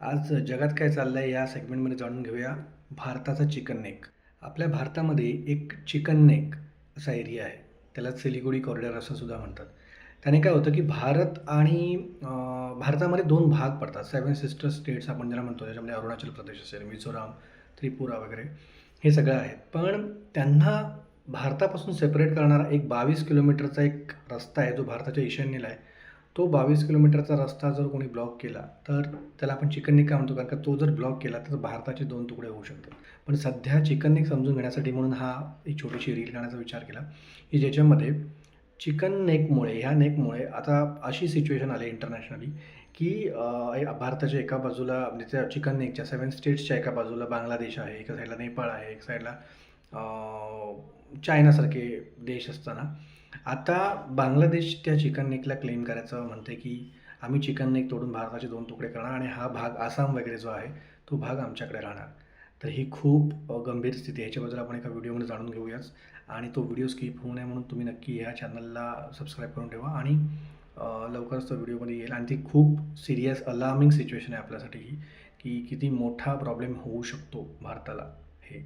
आज जगात काय चाललं आहे या सेगमेंटमध्ये जाणून घेऊया भारताचा चिकन नेक आपल्या भारतामध्ये एक चिकन नेक असा एरिया आहे. त्याला सिलिगुडी कॉरिडॉर असं सुद्धा म्हणतात. त्याने काय होतं की भारत आणि भारतामध्ये दोन भाग पडतात. सेवन सिस्टर स्टेट्स आपण ज्याला म्हणतो त्याच्यामध्ये अरुणाचल प्रदेश असेल मिझोराम त्रिपुरा वगैरे हे सगळं आहेत. पण त्यांना भारतापासून सेपरेट करणारा एक बावीस किलोमीटरचा एक रस्ता आहे जो भारताच्या ईशान्येला आहे. तो बावीस किलोमीटरचा रस्ता जर कोणी ब्लॉक केला तर त्याला आपण चिकन नेक का म्हणतो? कारण का तो जर ब्लॉक केला तर भारताचे दोन तुकडे होऊ शकतात. पण सध्या चिकन नेक समजून घेण्यासाठी म्हणून हा एक छोटीशी रील करण्याचा विचार केला की ज्याच्यामध्ये चिकन नेकमुळे ह्या नेकमुळे आता अशी सिच्युएशन आली इंटरनॅशनली की भारताच्या एका बाजूला म्हणजे त्या चिकन नेकच्या सेवन स्टेट्सच्या एका बाजूला बांगलादेश आहे एका साईडला नेपाळ आहे एक साईडला चायनासारखे देश असताना आता बांगलादेश त्या चिकन नेकला क्लेम करायचं म्हणते की आम्ही चिकन नेक तोडून भारताचे दोन तुकडे करणार आणि हा भाग आसाम वगैरे जो आहे तो भाग आमच्याकडे राहणार. तर ही खूप गंभीर स्थिती याच्याबद्दल ह्याच्याबद्दल आपण एका व्हिडिओमध्ये जाणून घेऊयाच. आणि तो व्हिडिओ स्किप होऊ नये म्हणून तुम्ही नक्की ह्या चॅनलला सबस्क्राईब करून ठेवा आणि लवकरच तो व्हिडिओमध्ये येईल. आणि ती खूप सिरियस अलार्मिंग सिच्युएशन आहे आपल्यासाठी ही की किती मोठा प्रॉब्लेम होऊ शकतो भारताला हे.